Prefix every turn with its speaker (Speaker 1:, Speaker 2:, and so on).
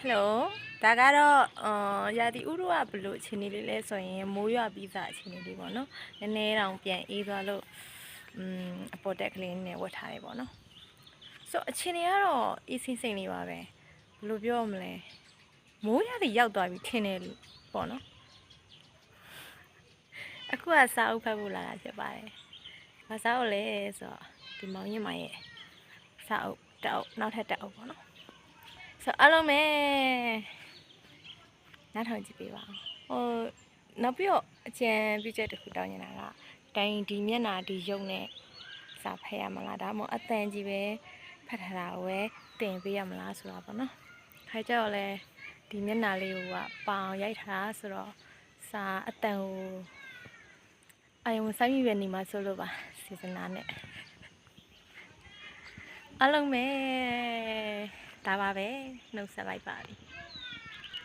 Speaker 1: ဟယ်လိုဒါကတော့အာရာသီဥတုကဘယ်လိုအခြေအနေလေးလဲဆိုရင်မိုးရွာပြီးသားအခြေအနေလေးပေါ့နော်နည်းနည်းတောင်ပြန်အေးသွားလို့อืมအပေါ်တက်ကလေးနဲ့ဝတ်ထားတယ်ပေါ့နော်ဆိုအခြေအနေကတော့အေးစင်းစိမ်လေးပါပဲဘယ်လိုပြောရမလဲမိုးရာသီရောက်သွားပြီထင်တယ်လို့ပေါ့နော်အခုကစာအုပ်ဖတ်ဖို့လာတာဖြစ်ပါတယ်ဘာစာအုပ်လဲဆိုတော့ဒီမောင်ရင်မရဲ့စာအုပ်တစ်အုပ်နောက်ထပ်တစ်အုပ်ပေါ့နော် ဆိုတော့အားလုံးပဲနားထောင်ကြည့်ပေးပါဦးဟိုနောက်ပြီးတော့အကြံပြုချက်တစ်ခုတောင်းနေတာကတိုင်းဒီမျက်နှာဒီရုပ်နဲ့စာဖတ်ရမလားဒါမှမဟုတ်အတန်ကြီးပဲဖတ်ထားတာကိုပဲတင်ပေးရမလားဆိုတာပေါ့နော်ခိုင်ကြောက်လဲဒီမျက်နှာလေးကိုကပအောင်ရိုက်ထားတာဆိုတော့စာအတန်ကိုအယုံဆိုင်မိပဲနေမှာဆိုလို့ပါစီစဉ်တာနဲ့အလုံးမဲ ဒါပါပဲနှုတ်ဆက်လိုက်ပါပြီ